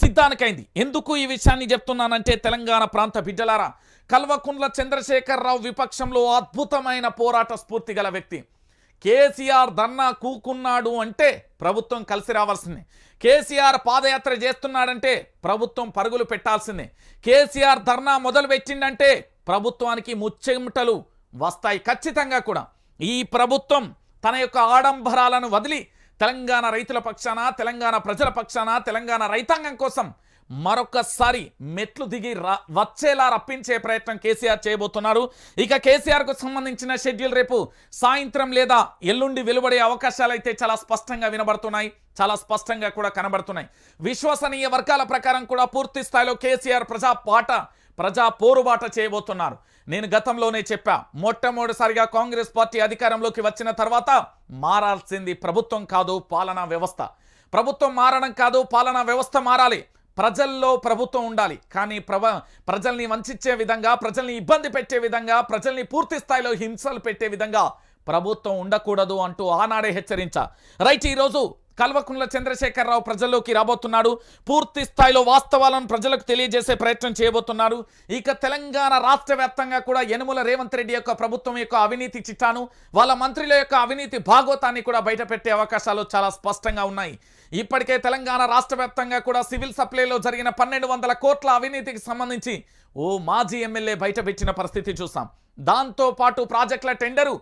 సిద్ధానికైంది. ఎందుకు ఈ విషయాన్ని చెప్తున్నానంటే తెలంగాణ ప్రాంత బిడ్డలారా కల్వకుండ్ల చంద్రశేఖరరావు విపక్షంలో అద్భుతమైన పోరాట స్ఫూర్తి గల వ్యక్తి. కేసీఆర్ ధర్నా కూకున్నాడు అంటే ప్రభుత్వం కలిసి రావాల్సిందే. కేసీఆర్ పాదయాత్ర చేస్తున్నాడంటే ప్రభుత్వం పరుగులు పెట్టాల్సిందే. కేసీఆర్ ధర్నా మొదలు పెట్టిండంటే ప్రభుత్వానికి ముచ్చెమటలు వస్తాయి ఖచ్చితంగా కూడా. ఈ ప్రభుత్వం తన యొక్క ఆడంబరాలను వదిలి తెలంగాణ రైతుల పక్షాన తెలంగాణ ప్రజల పక్షాన తెలంగాణ రైతాంగం కోసం మరొకసారి మెట్లు దిగి రా వచ్చేలా రప్పించే ప్రయత్నం కేసీఆర్ చేయబోతున్నారు ఇక కేసీఆర్కు సంబంధించిన షెడ్యూల్ రేపు సాయంత్రం లేదా ఎల్లుండి వెలువడే అవకాశాలు అయితే చాలా స్పష్టంగా వినబడుతున్నాయి. చాలా స్పష్టంగా కూడా కనబడుతున్నాయి. విశ్వసనీయ వర్గాల ప్రకారం కూడా పూర్తి స్థాయిలో కేసీఆర్ ప్రజా పాట ప్రజా పోరుబాట చేయబోతున్నారు. నేను గతంలోనే చెప్పా మొట్టమొదటిసారిగా కాంగ్రెస్ పార్టీ అధికారంలోకి వచ్చిన తర్వాత మారాల్సింది ప్రభుత్వం కాదు పాలనా వ్యవస్థ. ప్రభుత్వం మారడం కాదు పాలనా వ్యవస్థ మారాలి. ప్రజల్లో ప్రభుత్వం ఉండాలి. కానీ ప్రవ ప్రజల్ని వంచే విధంగా ప్రజల్ని ఇబ్బంది పెట్టే విధంగా ప్రజల్ని పూర్తి స్థాయిలో హింసలు పెట్టే విధంగా ప్రభుత్వం ఉండకూడదు అంటూ ఆనాడే హెచ్చరించా. రైట్ ఈరోజు కల్వకుంట్ల చంద్రశేఖరరావు ప్రజల్లోకి రాబోతున్నాడు. పూర్తి స్థాయిలో వాస్తవాలను ప్రజలకు తెలియజేసే ప్రయత్నం చేయబోతున్నారు ఇక తెలంగాణ రాష్ట్ర కూడా యనుమల రేవంత్ రెడ్డి యొక్క ప్రభుత్వం యొక్క అవినీతి చిట్టాను వాళ్ళ మంత్రుల యొక్క అవినీతి భాగోతాన్ని కూడా బయటపెట్టే అవకాశాలు చాలా స్పష్టంగా ఉన్నాయి. ఇప్పటికే తెలంగాణ రాష్ట్ర కూడా సివిల్ సప్లైలో జరిగిన పన్నెండు వందల కోట్ల అవినీతికి సంబంధించి ఓ మాజీ ఎమ్మెల్యే బయటపెట్టిన పరిస్థితి చూసాం. దాంతో పాటు ప్రాజెక్టుల టెండరు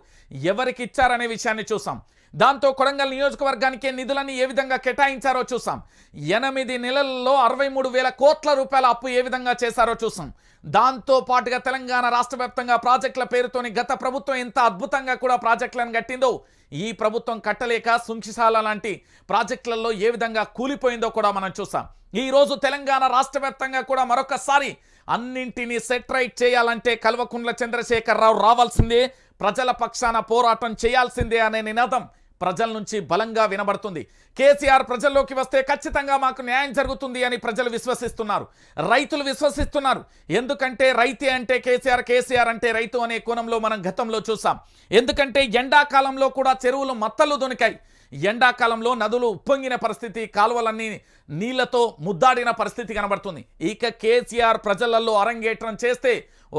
ఎవరికి ఇచ్చారనే విషయాన్ని చూసాం. దాంతో కొడంగల్ నియోజకవర్గానికి నిధులని ఏ విధంగా కేటాయించారో చూసాం. ఎనిమిది నెలల్లో అరవై మూడు వేల కోట్ల రూపాయల అప్పు ఏ విధంగా చేశారో చూసాం. దాంతో పాటుగా తెలంగాణ రాష్ట్ర వ్యాప్తంగా ప్రాజెక్టుల పేరుతోని గత ప్రభుత్వం ఎంత అద్భుతంగా కూడా ప్రాజెక్టులను కట్టిందో ఈ ప్రభుత్వం కట్టలేక సుంక్షిశాల లాంటి ప్రాజెక్టులలో ఏ విధంగా కూలిపోయిందో కూడా మనం చూసాం. ఈ రోజు తెలంగాణ రాష్ట్ర కూడా మరొకసారి అన్నింటినీ సెట్రైట్ చేయాలంటే కల్వకుంట్ల చంద్రశేఖరరావు రావాల్సిందే ప్రజల పక్షాన పోరాటం చేయాల్సిందే అనే నినాదం ప్రజల నుంచి బలంగా వినబడుతుంది. కేసీఆర్ ప్రజల్లోకి వస్తే ఖచ్చితంగా మాకు న్యాయం జరుగుతుంది అని ప్రజలు విశ్వసిస్తున్నారు. రైతులు విశ్వసిస్తున్నారు. ఎందుకంటే రైతే అంటే కేసీఆర్ కేసీఆర్ అంటే రైతు అనే కోణంలో మనం గతంలో చూసాం. ఎందుకంటే ఎండాకాలంలో కూడా చెరువులు మత్తలు దొనికాయి. ఎండాకాలంలో నదులు ఉప్పొంగిన పరిస్థితి కాలువలన్నీ నీళ్ళతో ముద్దాడిన పరిస్థితి కనబడుతుంది. ఇక కేసీఆర్ ప్రజలలో అరంగేట్రం చేస్తే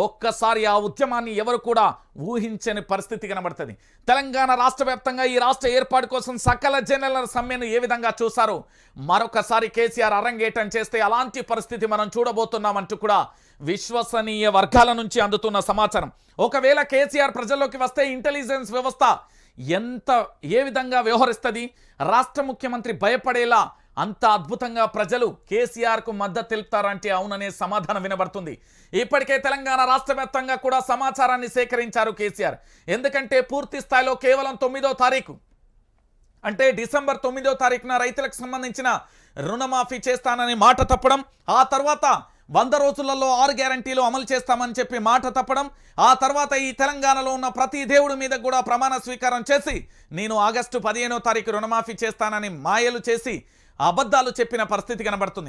ఒక్కసారి ఆ ఉద్యమాన్ని ఎవరు కూడా ఊహించని పరిస్థితి కనబడుతుంది. తెలంగాణ రాష్ట్ర ఈ రాష్ట్ర ఏర్పాటు కోసం సకల జనరల్ సమ్మెను ఏ విధంగా చూశారో? మరొకసారి కేసీఆర్ అరంగేటం చేస్తే అలాంటి పరిస్థితి మనం చూడబోతున్నామంటూ కూడా విశ్వసనీయ వర్గాల నుంచి అందుతున్న సమాచారం. ఒకవేళ కేసీఆర్ ప్రజల్లోకి వస్తే ఇంటెలిజెన్స్ వ్యవస్థ ఎంత ఏ విధంగా వ్యవహరిస్తుంది? రాష్ట్ర ముఖ్యమంత్రి భయపడేలా అంత అద్భుతంగా ప్రజలు కేసీఆర్కు మద్దతు తెలుపుతారంటే అవుననే సమాధానం వినబడుతుంది. ఇప్పటికే తెలంగాణ రాష్ట్ర కూడా సమాచారాన్ని సేకరించారు కేసీఆర్. ఎందుకంటే పూర్తి స్థాయిలో కేవలం తొమ్మిదో తారీఖు. అంటే డిసెంబర్ తొమ్మిదో తారీఖున రైతులకు సంబంధించిన రుణమాఫీ చేస్తానని మాట తప్పడం ఆ తర్వాత వంద రోజులలో ఆరు గ్యారంటీలు అమలు చేస్తామని చెప్పి మాట తప్పడం ఆ తర్వాత ఈ తెలంగాణలో ఉన్న ప్రతి దేవుడి మీద కూడా ప్రమాణ స్వీకారం చేసి నేను ఆగస్టు పదిహేనో తారీఖు రుణమాఫీ చేస్తానని మాయలు చేసి అబద్ధాలు చెప్పిన పరిస్థితి కనబడుతుంది.